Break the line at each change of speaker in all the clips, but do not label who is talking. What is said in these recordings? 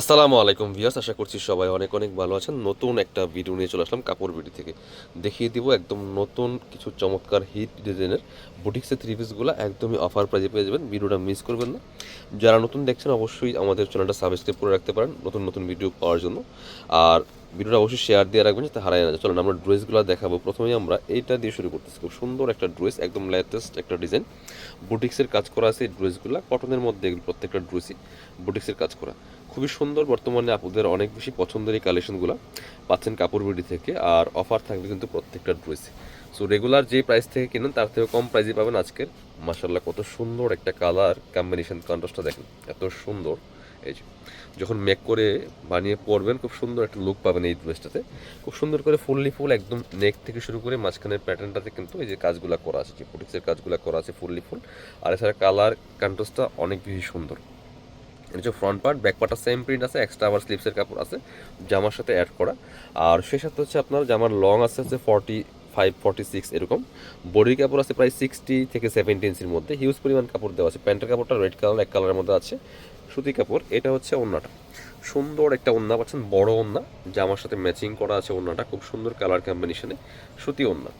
আসসালামু আলাইকুম ভিয়াস আশা করছি সবাই অনেক অনেক ভালো আছেন। নতুন একটা ভিডিও নিয়ে চলে আসলাম কাপড় বিডি থেকে। দেখিয়ে দিব একদম নতুন কিছু চমৎকার হিট ডিজাইনের বুটিক্সের থ্রি পিসগুলো একদমই অফার প্রাইজে পেয়ে যাবেন। ভিডিওটা মিস করবেন না। যারা নতুন দেখছেন, অবশ্যই আমাদের চ্যানেলটা সাবস্ক্রাইব করে রাখতে পারেন নতুন নতুন ভিডিও পাওয়ার জন্য। আর ভিডিওটা অবশ্যই শেয়ার দিয়ে রাখবেন যাতে হারায় না যায়। চলুন, আমরা ড্রেসগুলো দেখাবো। প্রথমেই আমরা এইটা দিয়ে শুরু করতেছি। খুব সুন্দর একটা ড্রেস একদম লেটেস্ট একটা ডিজাইন বুটিক্সের কাজ করা আছে এই ড্রেসগুলো কটনের মধ্যে প্রত্যেকটা ড্রেসই বুটিক্সের কাজ করা। খুবই সুন্দর। বর্তমানে আপুদের অনেক বেশি পছন্দের এই কালেকশনগুলো পাচ্ছেন কাপড় বিডি থেকে আর অফার থাকবে কিন্তু প্রত্যেকটা ড্রেসে সো রেগুলার যে প্রাইস থেকে কিনেন, তার থেকে কম প্রাইসে পাবেন আজকের। মাসাল্লাহ কত সুন্দর একটা কালার কম্বিনেশন কন্ট্রাস্টটা দেখেন। এত সুন্দর। এই যে, যখন মেক করে বানিয়ে পরবেন, খুব সুন্দর একটা লুক পাবেন এই ড্রেসটাতে খুব সুন্দর করে ফুললি ফুল একদম নেক থেকে শুরু করে মাঝখানের প্যাটার্নটাতে কিন্তু এই যে কাজগুলো করা আছে, যে বুটিক্সের কাজগুলো করা আছে ফুললি ফুল। আর এছাড়া কালার কন্ট্রাস্টটা অনেক বেশি সুন্দর। হচ্ছে ফ্রন্ট পার্ট ব্যাক পার্টটা সেম প্রিন্ট আছে এক্সট্রা আবার স্লিপসের কাপড় আছে, জামার সাথে অ্যাড করা। আর সেই সাথে হচ্ছে আপনার জামার লং আছে হচ্ছে ফর্টি ফাইভ ফর্টি সিক্স এরকম। বডির কাপড় আছে প্রায় সিক্সটি থেকে সেভেন্টি ইঞ্চির মধ্যে। হিউজ পরিমাণ কাপড় দেওয়া আছে। প্যান্টের কাপড়টা রেড কালার এক কালারের মধ্যে আছে। সুতি কাপড়, এটা হচ্ছে ওন্নাটা। সুন্দর একটা ওন্না পাচ্ছেন, বড় ওন্না। জামার সাথে ম্যাচিং করা আছে ওন্নাটা। খুব সুন্দর কালার কম্বিনেশনে সুতি ওন্না।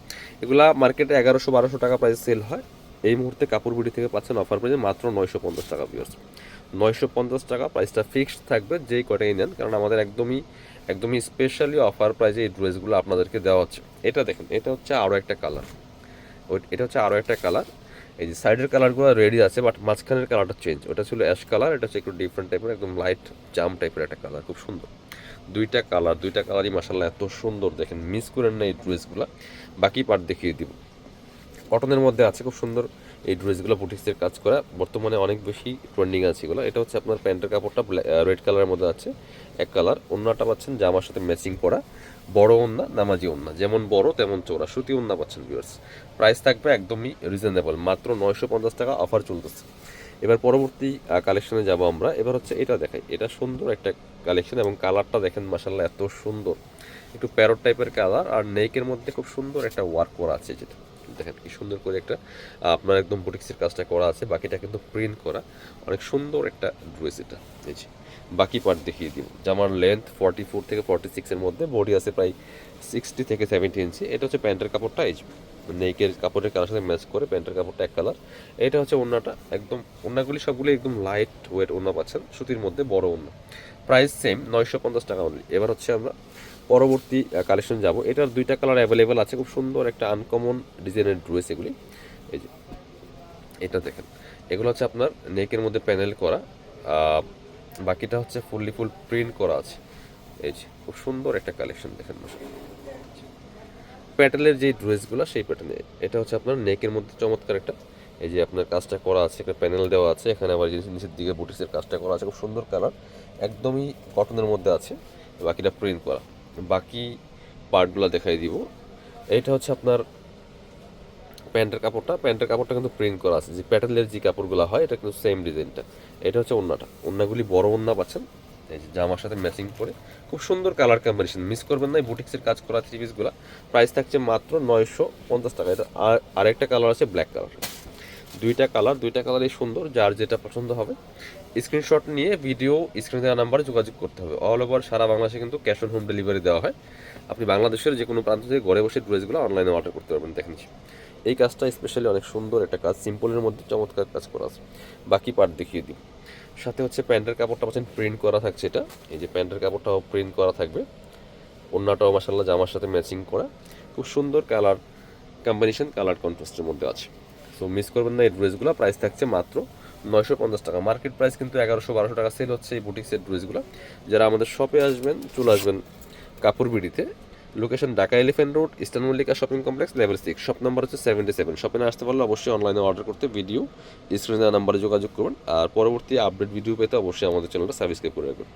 এগুলা মার্কেটে এগারোশো, বারোশো টাকা প্রাইস সেল হয়। এই মুহূর্তে কাপড় বিডি থেকে পাচ্ছেন অফার প্রাইসে মাত্র নয়শো পঞ্চাশ টাকা বিয়ার্স নয়শো পঞ্চাশ টাকা প্রাইসটা ফিক্সড থাকবে, যেই কটাই নেন, কারণ আমাদের একদমই একদমই স্পেশালি অফার প্রাইসে এই ড্রেসগুলো আপনাদেরকে দেওয়া হচ্ছে। এটা দেখুন, এটা হচ্ছে আরও একটা কালার ওই, এটা হচ্ছে আরও একটা কালার এই যে সাইডের কালারগুলো রেডি আছে বাট মাঝখানের কালারটা চেঞ্জ ওটা ছিল অ্যাশ কালার এটা হচ্ছে একটু ডিফারেন্ট টাইপের একদম লাইট জাম টাইপের একটা কালার খুব সুন্দর। দুইটা কালার দুইটা কালারই মাসাল্লাহ এত সুন্দর, দেখেন মিস করেন না এই ড্রেসগুলো বাকি পার্ট দেখিয়ে দিব। কটনের মধ্যে আছে, খুব সুন্দর এই ড্রেসগুলো বুটিক্সের কাজ করা। বর্তমানে অনেক বেশি ট্রেন্ডিং আছে এগুলো। এটা হচ্ছে আপনার প্যান্টের কাপড়টা রেড কালারের মধ্যে আছে, এক কালার ওন্নাটা পাচ্ছেন জামার সাথে ম্যাচিং করা বড় ওন্না, নামাজি ওন্না। যেমন বড়, তেমন চোরা সুতি ওন্না পাচ্ছেন ভিউয়ার্স প্রাইস থাকবে একদমই রিজনেবল মাত্র নয়শো পঞ্চাশ টাকা অফার চলতেছে। এবার পরবর্তী কালেকশনে যাব আমরা। এবার হচ্ছে এটা দেখাই। এটা সুন্দর একটা কালেকশন এবং কালারটা দেখেন মাসাল্লাহ এত সুন্দর। একটু প্যারট টাইপের কালার আর নেকের মধ্যে খুব সুন্দর একটা ওয়ার্ক করা আছে যেটা। দেখেন কি সুন্দর করে একটা আপনার একদম বুটিক্সের কাজটা করা আছে, বাকিটা কিন্তু প্রিন্ট করা। অনেক সুন্দর একটা ড্রেস এটা। এই বাকি পার্ট দেখিয়ে দিব। জামার লেন্থ ফর্টি ফোর থেকে ফর্টি সিক্সের মধ্যে বডি আছে প্রায় সিক্সটি থেকে সেভেন্টি ইঞ্চি এটা হচ্ছে প্যান্টের কাপড়টা, এই নেকের কাপড়ের কালার সাথে ম্যাচ করে প্যান্টের কাপড়টা এক কালার এটা হচ্ছে ওড়নাটা একদম ওড়নাগুলি সবগুলি একদম লাইট ওয়েট ওড়না পাচ্ছেন, সুতির মধ্যে বড় ওড়না প্রাইস সেম নয়শো পঞ্চাশ টাকা অনলি এবার হচ্ছে আমরা পরবর্তী কালেকশন যাব। এটার দুইটা কালার অ্যাভেলেবেল আছে। খুব সুন্দর একটা আনকমন ডিজাইনের ড্রেস এগুলি। এই যে, এটা দেখেন। এগুলো হচ্ছে আপনার নেকের মধ্যে প্যানেল করা। বাকিটা হচ্ছে ফুললি ফুল প্রিন্ট করা আছে। এই যে, খুব সুন্দর একটা কালেকশন দেখেন প্যাটেলের যে ড্রেসগুলো সেই প্যাটার্নে এটা হচ্ছে আপনার নেকের মধ্যে চমৎকার একটা, এই যে আপনার কাজটা করা আছে, একটা প্যানেল দেওয়া আছে। এখানে আবার জিনিস নিচের দিকে বুটিসের কাজটা করা আছে। খুব সুন্দর কালার একদমই কটনের মধ্যে আছে। বাকিটা প্রিন্ট করা। বাকি পার্টগুলো দেখাই দিব। এটা হচ্ছে আপনার প্যান্টের কাপড়টা। প্যান্টের কাপড়টা কিন্তু প্রিন্ট করা আছে। যে প্যাটেলের যে কাপড়গুলো হয়, এটা কিন্তু সেম ডিজাইনটা। এটা হচ্ছে ওন্নাটা। ওন্নাগুলি বড় ওন্না পাচ্ছেন। এই যে জামার সাথে ম্যাচিং করে। খুব সুন্দর কালার কম্বিনেশন মিস করবেন না, এই বুটিক্সের কাজ করা থ্রি পিসগুলো প্রাইস থাকছে মাত্র নয়শো পঞ্চাশ টাকা। এটা আর আরেকটা কালার আছে ব্ল্যাক কালার দুইটা কালার দুইটা কালারই সুন্দর, যার যেটা পছন্দ হবে। স্ক্রিনশট নিয়ে ভিডিও স্ক্রিনে দেওয়া নাম্বারে যোগাযোগ করতে হবে। অল ওভার সারা বাংলাদেশে কিন্তু ক্যাশ অন হোম ডেলিভারি দেওয়া হয়। আপনি বাংলাদেশের যে কোনো প্রান্ত থেকে ঘরে বসে ড্রেসগুলো অনলাইনে অর্ডার করতে পারবেন দেখেন এই কাজটা স্পেশালি অনেক সুন্দর একটা কাজ সিম্পলের মধ্যে চমৎকার কাজ করা আছে। বাকি পার্ট দেখিয়ে দিই। সাথে হচ্ছে প্যান্টের কাপড়টা পাচ্ছেন প্রিন্ট করা থাকছে এটা। এই যে প্যান্টের কাপড়টাও প্রিন্ট করা থাকবে। অন্যটাও মাসাল্লাহ জামার সাথে ম্যাচিং করা। খুব সুন্দর কালার কম্বিনেশন কালার কন্ট্রাস্টের মধ্যে আছে। সো মিস করবেন না, এই ড্রেসগুলো প্রাইস থাকছে মাত্র নয়শো পঞ্চাশ টাকা। মার্কেট প্রাইস কিন্তু এগারোশো বারোশো টাকা সেল হচ্ছে এই বুটিক্সের ড্রেসগুলো যারা আমাদের শপে আসবেন, চলে আসবেন কাপড় বিডিতে location Dhaka elephant road eastern Mallika shopping complex level six shop number হচ্ছে সেভেন্টি সেভেন শপে আসতে পারলে অবশ্যই অনলাইনে অর্ডার করতে ভিডিও স্ক্রিনে নাম্বারে যোগাযোগ করুন। আর পরবর্তী আপডেট ভিডিও পেতে অবশ্যই আমাদের চ্যানেলটা সাবস্ক্রাইব করে রাখবেন।